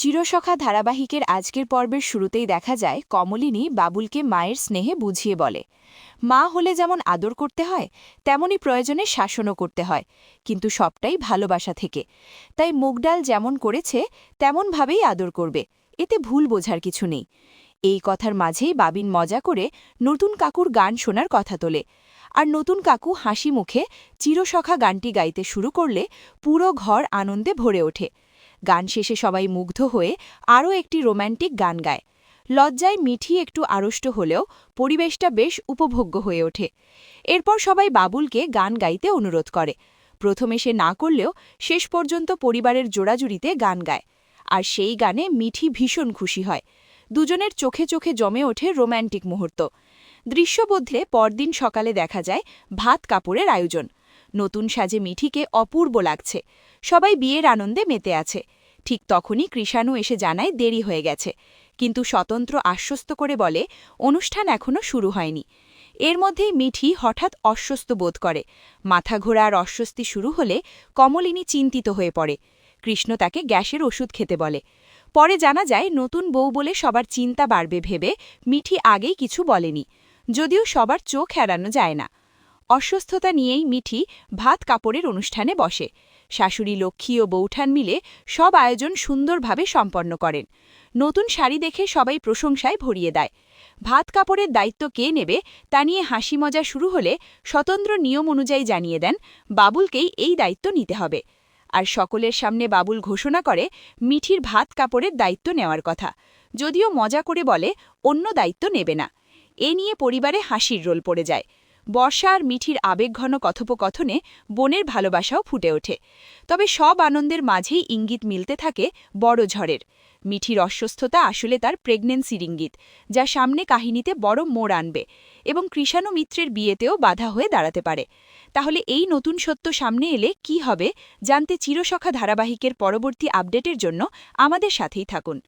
চিরসখা ধারাবাহিকের আজকের পর্বের শুরুতেই দেখা যায়, কমলিনী বাবুলকে মায়ের স্নেহে বুঝিয়ে বলে। মা হলে যেমন আদর করতে হয়, তেমনই প্রয়োজনে শাসনও করতে হয়, কিন্তু সবটাই ভালোবাসা থেকে। তাই মুগডাল যেমন করেছে, তেমনভাবেই আদর করবে, এতে ভুল বোঝার কিছু নেই। এই কথার মাঝেই বাবিন মজা করে নতুন কাকুর গান শোনার কথা তোলে। আর নতুন কাকু হাসি মুখে চিরসখা গানটি গাইতে শুরু করলে পুরো ঘর আনন্দে ভরে ওঠে। গান শেষে সবাই মুগ্ধ হয়ে আরও একটি রোম্যান্টিক গান গায়। লজ্জায় মিঠি একটু আড়ষ্ট হলেও পরিবেশটা বেশ উপভোগ্য হয়ে ওঠে। এরপর সবাই বাবুলকে গান গাইতে অনুরোধ করে। প্রথমে সে না করলেও শেষ পর্যন্ত পরিবারের জোড়াজুড়িতে গান গায়। আর সেই গানে মিঠি ভীষণ খুশি হয়। দুজনের চোখে চোখে জমে ওঠে রোম্যান্টিক মুহূর্ত। দৃশ্য বদলে পরদিন সকালে দেখা যায় ভাত কাপড়ের আয়োজন। নতুন সাজে মিঠিকে অপূর্ব লাগছে। সবাই বিয়ের আনন্দে মেতে আছে। ঠিক তখনই কৃষাণু এসে জানায় দেরি হয়ে গেছে। কিন্তু স্বতন্ত্র আশ্বস্ত করে বলে, অনুষ্ঠান এখনও শুরু হয়নি। এর মধ্যেই মিঠি হঠাৎ অস্বস্ত বোধ করে। মাথা ঘোরা আর অস্বস্তি শুরু হলে কমলিনী চিন্তিত হয়ে পড়ে। কৃষ্ণ তাকে গ্যাসের ওষুধ খেতে বলে। পরে জানা যায়, নতুন বউ বলে সবার চিন্তা বাড়বে ভেবে মিঠি আগেই কিছু বলেনি। যদিও সবার চোখ এড়ানো যায় না। অসুস্থতা নিয়েই মিঠি ভাত কাপড়ের অনুষ্ঠানে বসে। শাশুড়ি লক্ষ্মী ও বৌঠান মিলে সব আয়োজন সুন্দরভাবে সম্পন্ন করেন। নতুন শাড়ি দেখে সবাই প্রশংসায় ভরিয়ে দেয়। ভাত কাপড়ের দায়িত্ব কে নেবে তা নিয়ে হাসি মজা শুরু হলে স্বতন্ত্র নিয়ম অনুযায়ী জানিয়ে দেন, বাবুলকেই এই দায়িত্ব নিতে হবে। আর সকলের সামনে বাবুল ঘোষণা করে মিঠির ভাত কাপড়ের দায়িত্ব নেওয়ার কথা। যদিও মজা করে বলে অন্য দায়িত্ব নেবে না। এ নিয়ে পরিবারে হাসির রোল পড়ে যায়। বর্ষা আর মিঠির আবেগঘন কথোপকথনে বোনের ভালোবাসাও ফুটে ওঠে। তবে সব আনন্দের মাঝেই ইঙ্গিত মিলতে থাকে বড় ঝড়ের। মিঠির অস্বস্থতা আসলে তার প্রেগনেন্সির ইঙ্গিত যা সামনে কাহিনীতে বড় মোড় আনবে এবং কৃষাণু মিত্রের বিয়েতেও বাধা হয়ে দাঁড়াতে পারে। তাহলে এই নতুন সত্য সামনে এলে কি হবে, জানতে চিরসখা ধারাবাহিকের পরবর্তী আপডেটের জন্য আমাদের সাথেই থাকুন।